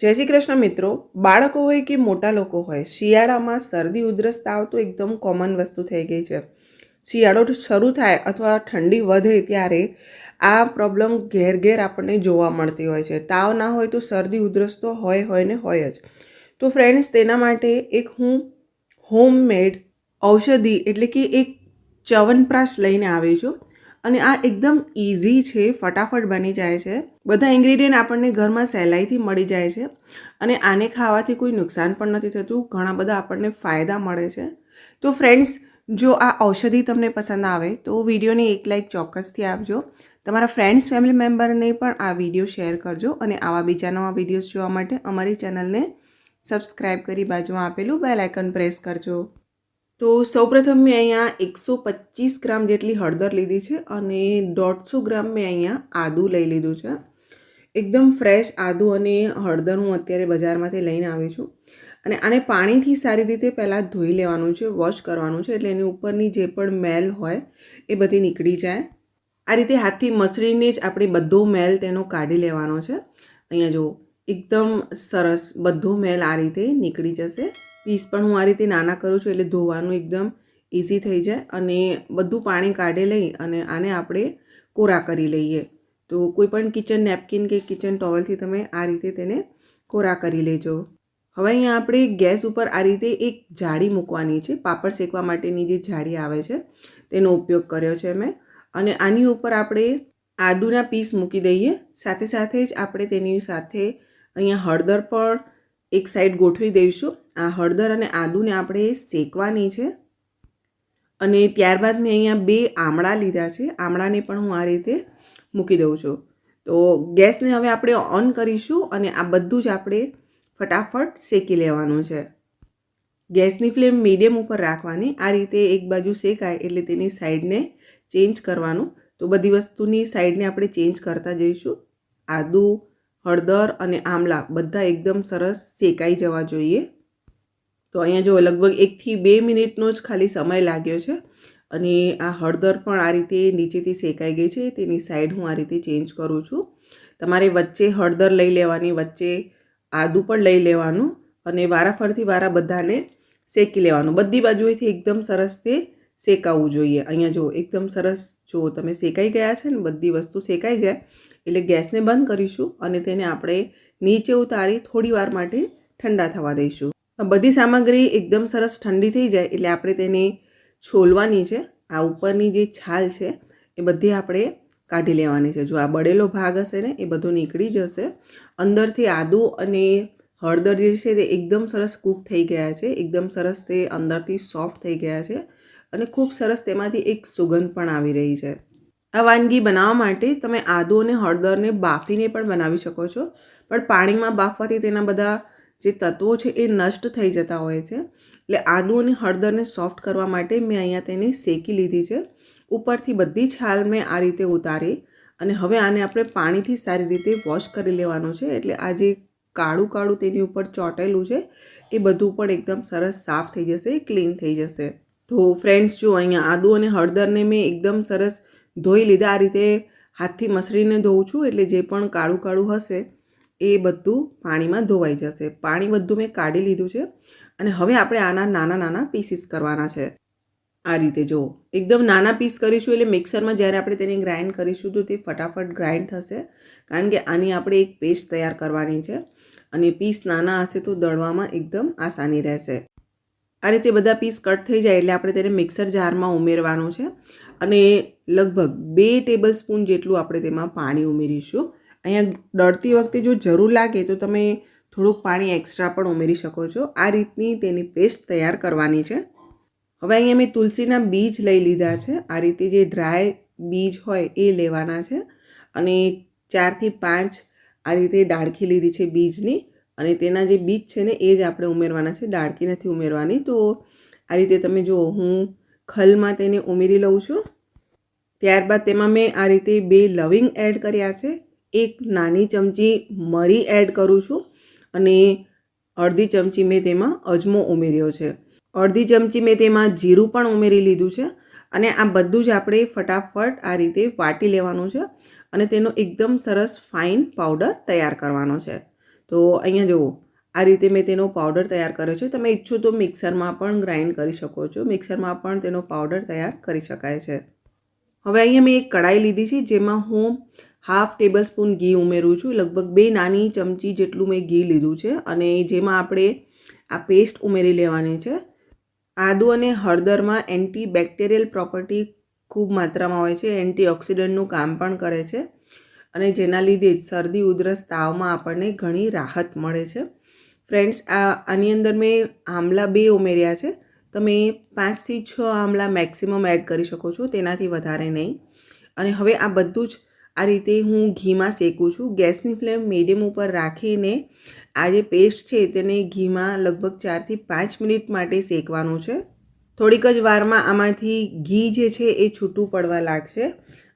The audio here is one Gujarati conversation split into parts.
જય શ્રી કૃષ્ણ મિત્રો. બાળકો હોય કે મોટા લોકો હોય, શિયાળામાં શરદી, ઉધરસ, તાવ તો એકદમ કોમન વસ્તુ થઈ ગઈ છે. શિયાળો શરૂ થાય અથવા ઠંડી વધે ત્યારે આ પ્રોબ્લેમ ઘેર ઘેર આપણને જોવા મળતી હોય છે. તાવ ના હોય તો શરદી, ઉધરસ તો હોય હોય ને હોય જ. તો ફ્રેન્ડ્સ તેના માટે એક હું હોમમેડ ઔષધિ એટલે કે એક ચવનપ્રાશ લઈને આવી છું. અને આ એકદમ ઇઝી છે, ફટાફટ બની જાય છે. બધા ઇન્ગ્રીડિયન્ટ આપણને ઘરમાં સહેલાઈથી મળી જાય છે અને આને ખાવાથી કોઈ નુકસાન પણ નથી થતું. ઘણા બધા આપણને ફાયદા મળે છે. તો ફ્રેન્ડ્સ જો આ ઔષધિ તમને પસંદ આવે તો વિડીયોને એક લાઇક ચોક્કસથી આપજો. તમારા ફ્રેન્ડ્સ ફેમિલી મેમ્બરને પણ આ વીડિયો શેર કરજો અને આવા બીજા નવા વિડીયોઝ જોવા માટે અમારી ચેનલને સબસ્ક્રાઇબ કરી બાજુમાં આપેલું બેલ આઇકન પ્રેસ કરજો. તો સૌપ્રથમ મેં અહીંયા એકસો પચીસ ગ્રામ જેટલી હળદર લીધી છે અને દોઢસો ગ્રામ મેં અહીંયા આદું લઈ લીધું છે. એકદમ ફ્રેશ આદુ અને હળદર હું અત્યારે બજારમાંથી લઈને આવી છું. અને આને પાણીથી સારી રીતે પહેલાં ધોઈ લેવાનું છે વોશ કરવાનું છે, એટલે એની ઉપરની જે પણ મેલ હોય એ બધી નીકળી જાય. આ રીતે હાથથી મસળીને જ આપણે બધો મેલ તેનો કાઢી લેવાનો છે. અહીંયા જુઓ, એકદમ સરસ બધો મેલ આ રીતે નીકળી જશે. પીસ પણ હું આ રીતે નાના કરું છું એટલે ધોવાનું એકદમ ઇઝી થઈ જાય અને બધું પાણી કાઢી લઈ અને આને આપણે કોરા કરી લઈએ. તો કોઈ પણ કિચન નેપકિન કે કિચન ટોવલથી તમે આ રીતે તેને કોરા કરી લેજો. હવે અહીંયા આપણે ગેસ ઉપર આ રીતે એક જાળી મૂકવાની છે. પાપડ શેકવા માટેની જે જાળી આવે છે, તેનો ઉપયોગ કર્યો છે મેં. અને આની ઉપર આપણે આદુના પીસ મૂકી દઈએ. સાથે સાથે જ આપણે તેની સાથે અહીંયા હળદર પણ એક સાઈડ ગોઠવી દઈશું. આ હળદર અને આદુને આપણે શેકવાની છે. અને ત્યારબાદ મેં અહીંયા બે આમળા લીધા છે. આમળાને પણ હું આ રીતે મૂકી દઉં છું. તો ગેસને હવે આપણે ઓન કરીશું અને આ બધું જ આપણે ફટાફટ શેકી લેવાનું છે. ગેસની ફ્લેમ મીડિયમ ઉપર રાખવાની. આ રીતે એક બાજુ શેકાય એટલે તેની સાઈડને ચેન્જ કરવાનું. તો બધી વસ્તુની સાઈડને આપણે ચેન્જ કરતા જઈશું. આદુ, હળદર અને આમલા બધા એકદમ સરસ શેકાઈ જવા જોઈએ. તો અહીંયા જો લગભગ એકથી બે મિનિટનો જ ખાલી સમય લાગ્યો છે. અને આ હળદર પણ આ રીતે નીચેથી શેકાઈ ગઈ છે, તેની સાઈડ હું આ રીતે ચેન્જ કરું છું. તમારે વચ્ચે હળદર લઈ લેવાની, વચ્ચે આદું પણ લઈ લેવાનું અને વારાફરથી વારા બધાને શેકી લેવાનું. બધી બાજુએથી એકદમ સરસ તે શેકાવવું જોઈએ. અહીંયા જો એકદમ સરસ જો તમે શેકાઈ ગયા છે ને, બધી વસ્તુ શેકાઈ જાય, એટલે ગેસને બંધ કરીશું અને તેને આપણે નીચે ઉતારી થોડી વાર માટે ઠંડા થવા દઈશું. બધી સામગ્રી એકદમ સરસ ઠંડી થઈ જાય, એટલે આપણે તેને છોલવાની છે. આ ઉપરની જે છાલ છે, એ બધી આપણે કાઢી લેવાની છે. જો આ બળેલો ભાગ હશે ને, એ બધો નીકળી જશે. અંદરથી આદું અને હળદર જે છે તે એકદમ સરસ કૂક થઈ ગયા છે. એકદમ સરસ તે અંદરથી સોફ્ટ થઈ ગયા છે અને ખૂબ સરસ તેમાંથી એક સુગંધ પણ આવી રહી છે. આ વાનગી બનાવવા માટે તમે આદુ અને હળદરને બાફીને પણ બનાવી શકો છો. પણ પાણીમાં બાફવાથી તેના બધા જે તત્વો છે એ નષ્ટ થઈ જતા હોય છે. એટલે આદુ અને હળદરને સોફ્ટ કરવા માટે મેં અહીંયા તેને શેકી લીધી છે. ઉપરથી બધી છાલ મેં આ રીતે ઉતારી અને હવે આને આપણે પાણીથી સારી રીતે વોશ કરી લેવાનું છે. એટલે આ જે કાળું કાળું તેની ઉપર ચોંટેલું છે, એ બધું પણ એકદમ સરસ સાફ થઈ જશે ક્લીન થઈ જશે. તો ફ્રેન્ડ્સ જો અહીંયા આદુ અને હળદરને મેં એકદમ સરસ ધોઈ લીધા, આ રીતે હાથથી મસળીને ધોઉં છું, એટલે જે પણ કાળું કાળું હશે એ બધું પાણીમાં ધોવાઈ જશે. પાણી બધું મેં કાઢી લીધું છે અને હવે આપણે આના નાના નાના પીસીસ કરવાના છે. આ રીતે જો, એકદમ નાના પીસ કરીશું એટલે મિક્સરમાં જ્યારે આપણે તેને ગ્રાઇન્ડ કરીશું તો તે ફટાફટ ગ્રાઇન્ડ થશે. કારણ કે આની આપણે એક પેસ્ટ તૈયાર કરવાની છે અને પીસ નાના હશે તો દળવામાં એકદમ આસાની રહેશે. આ રીતે બધા પીસ કટ થઈ જાય એટલે આપણે તેને મિક્સર જારમાં ઉમેરવાનું છે અને લગભગ બે ટેબલ સ્પૂન જેટલું આપણે તેમાં પાણી ઉમેરીશું. અહીંયા દળતી વખતે જો જરૂર લાગે તો તમે થોડુંક પાણી એક્સ્ટ્રા પણ ઉમેરી શકો છો. આ રીતની તેની પેસ્ટ તૈયાર કરવાની છે. હવે અહીંયા મેં તુલસીના બીજ લઈ લીધા છે. આ રીતે જે ડ્રાય બીજ હોય એ લેવાના છે. અને ચારથી પાંચ આ રીતે ડાળખી લીધી છે બીજની. અને તેના જે બીજ છે ને એ જ આપણે ઉમેરવાના છે. ડાળકી નથી ઉમેરવાની. તો આ રીતે તમે જુઓ, હું ખલમાં તેને ઉમેરી લઉં છું. ત્યારબાદ તેમાં મેં આ રીતે બે લવિંગ એડ કર્યા છે. એક નાની ચમચી મરી એડ કરું છું અને અડધી ચમચી મેં તેમાં અજમો ઉમેર્યો છે. અડધી ચમચી મેં તેમાં જીરું પણ ઉમેરી લીધું છે અને આ બધું જ આપણે ફટાફટ આ રીતે વાટી લેવાનું છે અને તેનો એકદમ સરસ ફાઇન પાવડર તૈયાર કરવાનો છે. તો અહીંયા જુઓ, આ રીતે મેં તેનો પાવડર તૈયાર કર્યો છે. તમે ઈચ્છો તો મિક્સરમાં પણ ગ્રાઇન્ડ કરી શકો છો. મિક્સરમાં પણ તેનો પાવડર તૈયાર કરી શકાય છે. હવે અહીંયા મેં એક કઢાઈ લીધી છે જેમાં હું હાફ ટેબલ સ્પૂન ઘી ઉમેરું છું. લગભગ બે નાની ચમચી જેટલું મેં ઘી લીધું છે અને જેમાં આપણે આ પેસ્ટ ઉમેરી લેવાની છે. આદુ અને હળદરમાં એન્ટી બેક્ટેરિયલ પ્રોપર્ટી ખૂબ માત્રામાં હોય છે. એન્ટીઓક્સિડન્ટનું કામ પણ કરે છે અને જેના લીધે જ શરદી, ઉધરસ, તાવમાં આપણને ઘણી રાહત મળે છે. ફ્રેન્ડ્સ, આ આની અંદર મેં આમલા બે ઉમેર્યા છે. તમે પાંચથી છ આમલા મેક્સિમમ એડ કરી શકો છો, તેનાથી વધારે નહીં. અને હવે આ બધું જ આ રીતે હું ઘીમાં શેકું છું. ગેસની ફ્લેમ મીડિયમ ઉપર રાખીને આ જે પેસ્ટ છે તેને ઘીમાં લગભગ ચારથી પાંચ મિનિટ માટે શેકવાનું છે. થોડીક જ વારમાં આમાંથી ઘી જે છે એ છૂટું પડવા લાગશે.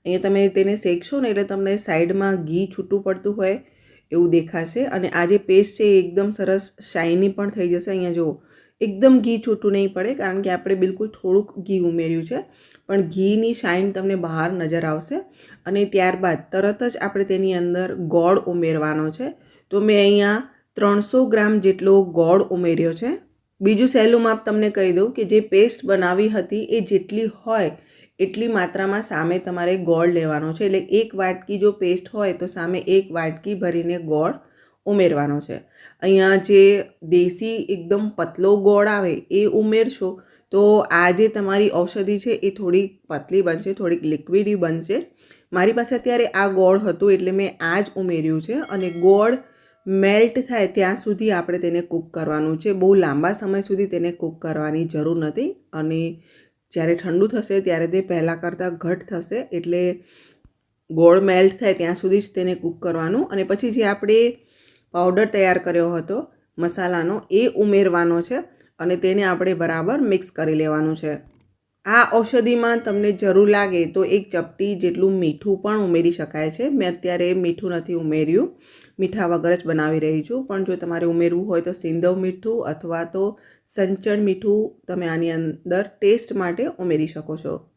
અહીંયા તમે તેને શેકશો ને એટલે તમને સાઈડમાં ઘી છૂટું પડતું હોય એવું દેખાશે. અને આ જે પેસ્ટ છે એ એકદમ સરસ શાઇની પણ થઈ જશે. અહીંયા જુઓ એકદમ ઘી છૂટું નહીં પડે, કારણ કે આપણે બિલકુલ થોડુંક ઘી ઉમેર્યું છે. પણ ઘીની શાઇન તમને બહાર નજર આવશે અને ત્યારબાદ તરત જ આપણે તેની અંદર ગોળ ઉમેરવાનો છે. તો મેં અહીંયા ત્રણસો ગ્રામ જેટલો ગોળ ઉમેર્યો છે. બીજું સહેલું માપ તમને કહી દઉં કે જે પેસ્ટ બનાવી હતી એ જેટલી હોય એટલી માત્રામાં સામે તમારે ગોળ લેવાનો છે. એટલે એક વાટકી જો પેસ્ટ હોય તો સામે એક વાટકી ભરીને ગોળ ઉમેરવાનો છે. અહીંયા જે દેશી એકદમ પતલો ગોળ આવે એ ઉમેરશો તો આ જે તમારી ઔષધિ છે એ થોડી પતલી બનશે, થોડીક લિક્વિડી બનશે. મારી પાસે અત્યારે આ ગોળ હતું એટલે મેં આ જ ઉમેર્યું છે અને ગોળ મેલ્ટ થાય ત્યાં સુધી આપણે તેને કૂક કરવાનું છે. બહુ લાંબા સમય સુધી તેને કૂક કરવાની જરૂર નથી અને જ્યારે ઠંડુ થશે ત્યારે તે પહેલાં કરતાં ઘટ થશે એટલે ગોળ મેલ્ટ થાય ત્યાં સુધી જ તેને કૂક કરવાનું અને પછી જે આપણે પાવડર તૈયાર કર્યો હતો. મસાલાનો એ ઉમેરવાનો છે અને તેને આપણે બરાબર મિક્સ કરી લેવાનું છે. આ ઔષધિમાં તમને જરૂર લાગે તો એક ચપટી જેટલું મીઠું પણ ઉમેરી શકાય છે. મેં અત્યારે મીઠું નથી ઉમેર્યું. મીઠા વગર જ બનાવી રહી છું. પણ જો તમારે ઉમેરવું હોય તો સિંધવ મીઠું અથવા તો સંચળ મીઠું તમે આની અંદર ટેસ્ટ માટે ઉમેરી શકો છો.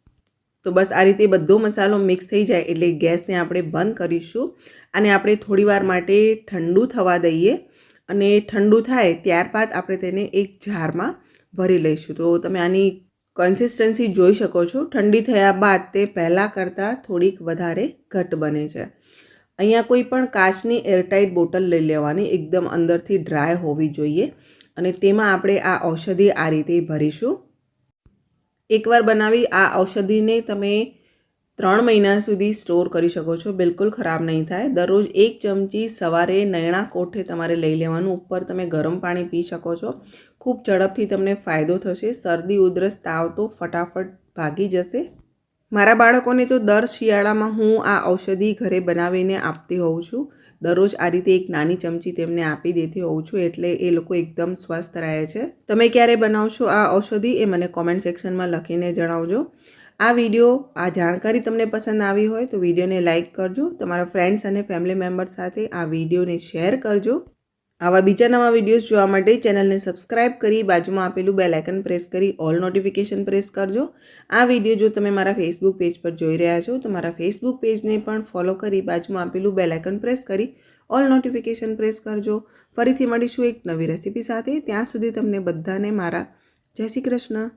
તો બસ આ રીતે બધો મસાલો મિક્સ થઈ જાય એટલે ગેસને આપણે બંધ કરીશું અને આપણે થોડીવાર માટે ઠંડુ થવા દઈએ અને ઠંડુ થાય ત્યારબાદ આપણે તેને એક જારમાં ભરી લઈશું. તો તમે આની કન્સિસ્ટન્સી જોઈ શકો છો. ઠંડી થયા બાદ તે પહેલાં કરતાં થોડીક વધારે ઘટ બને છે. અહીંયા કોઈ પણ કાચની એરટાઇટ બોટલ લઈ લેવાની, એકદમ અંદરથી ડ્રાય હોવી જોઈએ અને તેમાં આપણે આ ઔષધિ આ રીતે ભરીશું. એકવાર બનાવી આ ઔષધિને તમે ત્રણ મહિના સુધી સ્ટોર કરી શકો છો. બિલકુલ ખરાબ નહીં થાય. દરરોજ એક ચમચી સવારે નયણા કોઠે તમારે લઈ લેવાનું. ઉપર તમે ગરમ પાણી પી શકો છો. ખૂબ ઝડપથી તમને ફાયદો થશે. શરદી, ઉધરસ, તાવ તો ફટાફટ ભાગી જશે. મારા બાળકોને તો દર શિયાળામાં હું આ ઔષધિ ઘરે બનાવીને આપતી હોઉં છું. દરરોજ આ રીતે એક નાની ચમચી તેમને આપી દેતી હોઉં છું એટલે એ લોકો એકદમ સ્વસ્થ રહે છે. તમે ક્યારે બનાવશો આ ઔષધિ એ મને કોમેન્ટ સેક્શનમાં લખીને જણાવજો. આ વીડિયો આ જાણકારી તમને પસંદ આવી હોય તો વિડીયોને લાઇક કરજો. તમારા ફ્રેન્ડ્સ અને ફેમિલી મેમ્બર્સ સાથે આ વિડીયોને શેર કરજો. આવા બીજા નવા વિડીયોઝ જોવા માટે ચેનલને સબસ્ક્રાઇબ કરી બાજુમાં આપેલું બેલ પ્રેસ કરી ઓલ નોટિફિકેશન પ્રેસ કરજો. આ વીડિયો જો તમે મારા ફેસબુક પેજ પર જોઈ રહ્યા છો, તો મારા ફેસબુક પેજને પણ ફોલો કરી બાજુમાં આપેલું બેલ પ્રેસ કરી ઓલ નોટિફિકેશન પ્રેસ કરજો. ફરીથી મળીશું એક નવી રેસીપી સાથે. ત્યાં સુધી તમને બધાને મારા જય શ્રી કૃષ્ણ.